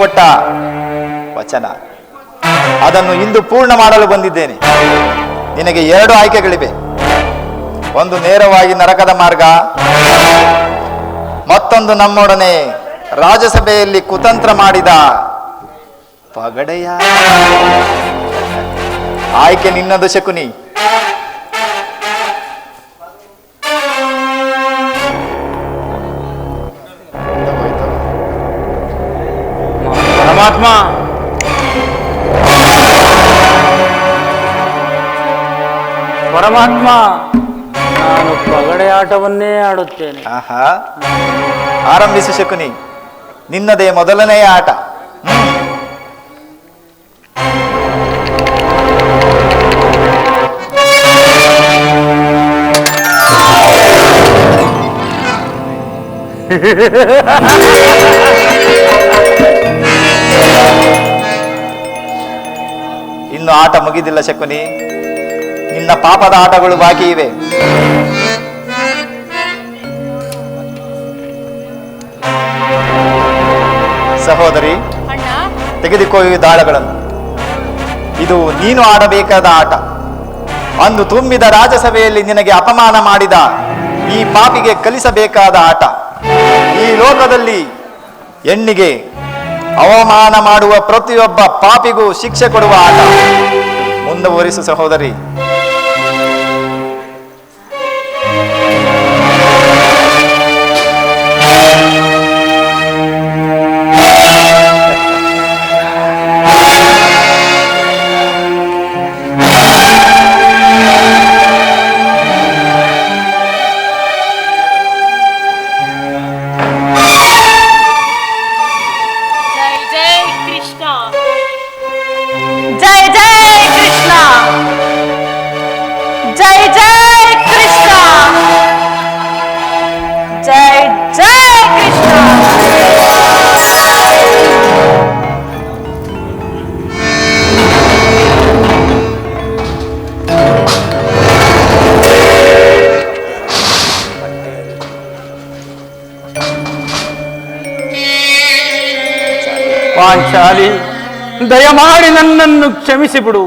ಕೊಟ್ಟ ವಚನ. ಅದನ್ನು ಇಂದು ಪೂರ್ಣ ಮಾಡಲು ಬಂದಿದ್ದೇನೆ. ನಿನಗೆ ಎರಡು ಆಯ್ಕೆಗಳಿವೆ. ಒಂದು ನೇರವಾಗಿ ನರಕದ ಮಾರ್ಗ, ಮತ್ತೊಂದು ನಮ್ಮೊಡನೆ ರಾಜಸಭೆಯಲ್ಲಿ ಕುತಂತ್ರ ಮಾಡಿದ ಪಗಡೆಯ ಆಯ್ಕೆ. ನಿನ್ನದು ಶಕುನಿ. ಪರಮಾತ್ಮ ಪರಮಾತ್ಮ ನಾನು ಪಗಡೆ ಆಟವನ್ನೇ ಆಡುತ್ತೇನೆ. ಆಹಾ. ಆರಂಭಿಸು ಶಕುನಿ. ನಿನ್ನದೇ ಮೊದಲನೆಯ ಆಟ. ಇನ್ನು ಆಟ ಮುಗಿದಿಲ್ಲ ಶಕುನಿ. ನಿನ್ನ ಪಾಪದ ಆಟಗಳು ಬಾಕಿ ಇವೆ. ಸಹೋದರಿ ತೆಗೆದುಕೋ ಈ ದಾಳಗಳನ್ನು. ಇದು ನೀನು ಆಡಬೇಕಾದ ಆಟ. ಅಂದು ತುಂಬಿದ ರಾಜಸಭೆಯಲ್ಲಿ ನಿನಗೆ ಅಪಮಾನ ಮಾಡಿದ ಈ ಪಾಪಿಗೆ ಕಲಿಸಬೇಕಾದ ಆಟ. ಈ ಲೋಕದಲ್ಲಿ ಹೆಣ್ಣಿಗೆ ಅವಮಾನ ಮಾಡುವ ಪ್ರತಿಯೊಬ್ಬ ಪಾಪಿಗೂ ಶಿಕ್ಷೆ ಕೊಡುವ ಆಟ. ಮುಂದುವರಿಸು ಸಹೋದರಿ. ಪಾಂಚಾಲಿ ದಯಮಾಡಿ ನನ್ನನ್ನು ಕ್ಷಮಿಸಿಬಿಡು.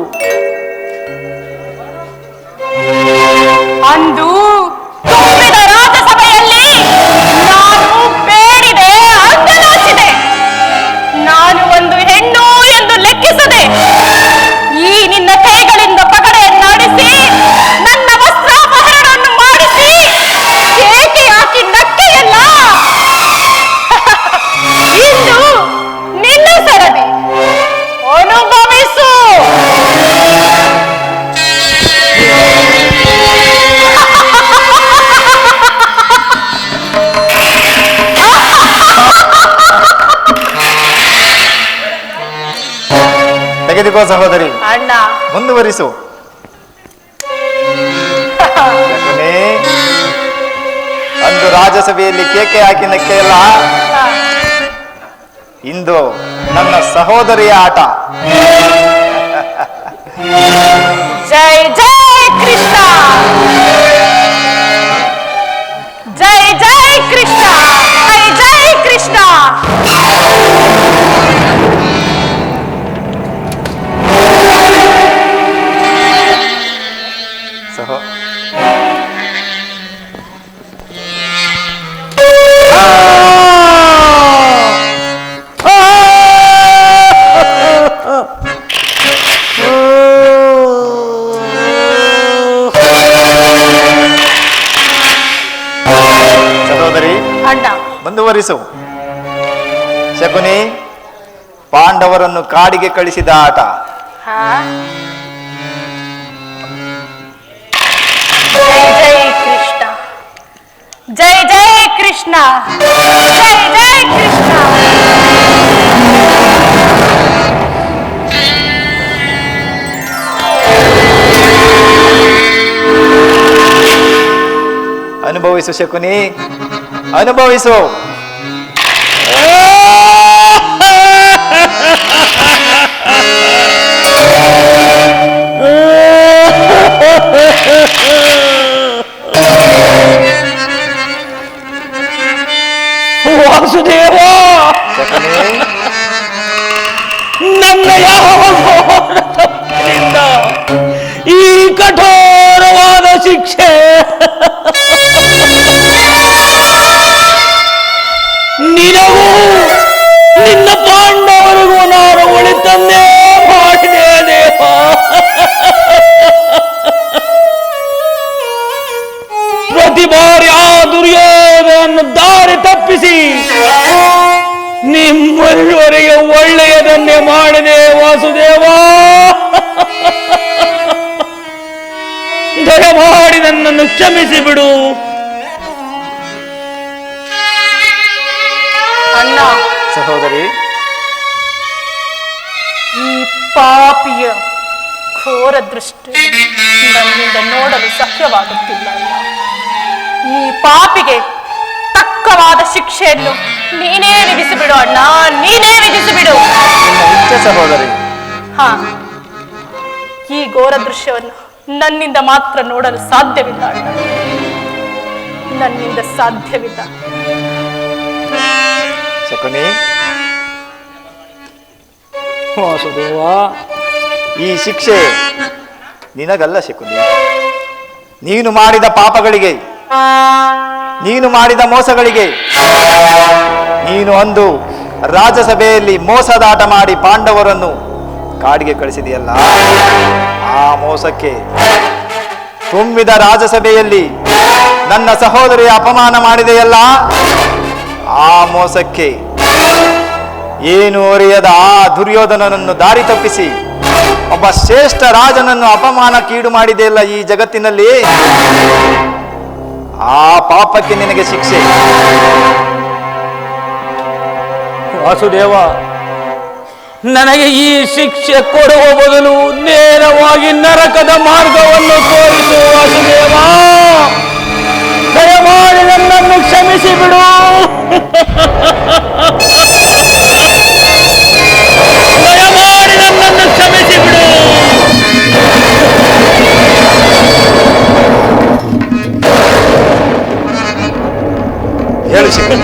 ತೆಗೆದುಕೋ ಸಹೋದರಿ. ಅಣ್ಣ. ಮುಂದುವರಿಸು. ಅಂದು ರಾಜ್ಯಸಭೆಯಲ್ಲಿ ಕೇಕೆ ಹಾಕಿನಕ್ಕೆ ನಕ್ಕೆಯಲ್ಲ ಇಂದು ನನ್ನ ಸಹೋದರಿಯ ಆಟ. ಜೈ ಜೈ ಕೃಷ್ಣ. ಮುಂದುವರಿಸು ಶಕುನಿ ಪಾಂಡವರನ್ನು ಕಾಡಿಗೆ ಕಳಿಸಿದ ಆಟ. ಹಾ. ಜೈ ಜೈ ಕೃಷ್ಣ. ಜೈ ಜೈ ಕೃಷ್ಣ. ಜೈ ಜೈ ಕೃಷ್ಣ. ಅನುಭವಿಸು ಶಕುನಿ. ಅನುಭವಿಸು. ವಾಸುದೇವ ಶಕುನಿ ನನ್ನ ಯಾವ ಘೋರ ತಪ್ಪಿನಿಂದ ಈ ಕಠೋರವಾದ ಶಿಕ್ಷೆ ನಿನಗೂ ಒಳ್ಳೆಯದನ್ನೇ ಮಾಡಿದೆ ವಾಸುದೇವ. ದಯಮಾಡಿ ನನ್ನನ್ನು ಕ್ಷಮಿಸಿ ಬಿಡು. ಅಣ್ಣ. ಸಹೋದರಿ. ಈ ಪಾಪಿಯ ಘೋರ ದೃಷ್ಟಿ ನನ್ನಿಂದ ನೋಡಲು ಸಹ್ಯವಾಗುತ್ತಿಲ್ಲ ಅಣ್ಣ. ಈ ಪಾಪಿಗೆ ತಕ್ಕವಾದ ಶಿಕ್ಷೆಯನ್ನು ನೀನೇ ವಿಧಿಸಿಬಿಡು ಅಣ್ಣ ನೀನೇ ವಿಧಿಸಿಬಿಡು. ಸಹೋದರಿ. ಹಾ. ಈ ಘೋರ ದೃಶ್ಯವನ್ನು ನನ್ನಿಂದ ಮಾತ್ರ ನೋಡಲು ಸಾಧ್ಯವಿಲ್ಲ ಅಣ್ಣ. ನನ್ನಿಂದ ಸಾಧ್ಯವಿಲ್ಲ. ಶಕುನಿ. ವಾಸುದೇವ ಈ ಶಿಕ್ಷೆ ನಿನಗಲ್ಲ ಶಕುನಿ. ನೀನು ಮಾಡಿದ ಪಾಪಗಳಿಗೆ ನೀನು ಮಾಡಿದ ಮೋಸಗಳಿಗೆ. ನೀನು ಅಂದು ರಾಜಸಭೆಯಲ್ಲಿ ಮೋಸದಾಟ ಮಾಡಿ ಪಾಂಡವರನ್ನು ಕಾಡಿಗೆ ಕಳಿಸಿದೆಯಲ್ಲ? ಆ ಮೋಸಕ್ಕೆ ತುಂಬಿದ ರಾಜಸಭೆಯಲ್ಲಿ ನನ್ನ ಸಹೋದರಿಯ ಅಪಮಾನ ಮಾಡಿದೆಯಲ್ಲ? ಆ ಮೋಸಕ್ಕೆ ಏನು ಅರಿಯದ ಆ ದುರ್ಯೋಧನನನ್ನು ದಾರಿ ತಪ್ಪಿಸಿ, ಒಬ್ಬ ಶ್ರೇಷ್ಠ ರಾಜನನ್ನು ಅಪಮಾನಕ್ಕೀಡು ಮಾಡಿದೆಯಲ್ಲ ಈ ಜಗತ್ತಿನಲ್ಲಿ? ಆ ಪಾಪಕ್ಕೆ ನಿನಗೆ ಶಿಕ್ಷೆ. ವಾಸುದೇವ, ನನಗೆ ಈ ಶಿಕ್ಷೆ ಕೊಡುವ ಬದಲು ನೇರವಾಗಿ ನರಕದ ಮಾರ್ಗವನ್ನು ತೋರಿಸು ವಾಸುದೇವ. ದಯಮಾಡಿ ನನ್ನನ್ನು ಕ್ಷಮಿಸಿ ಬಿಡು Gracias.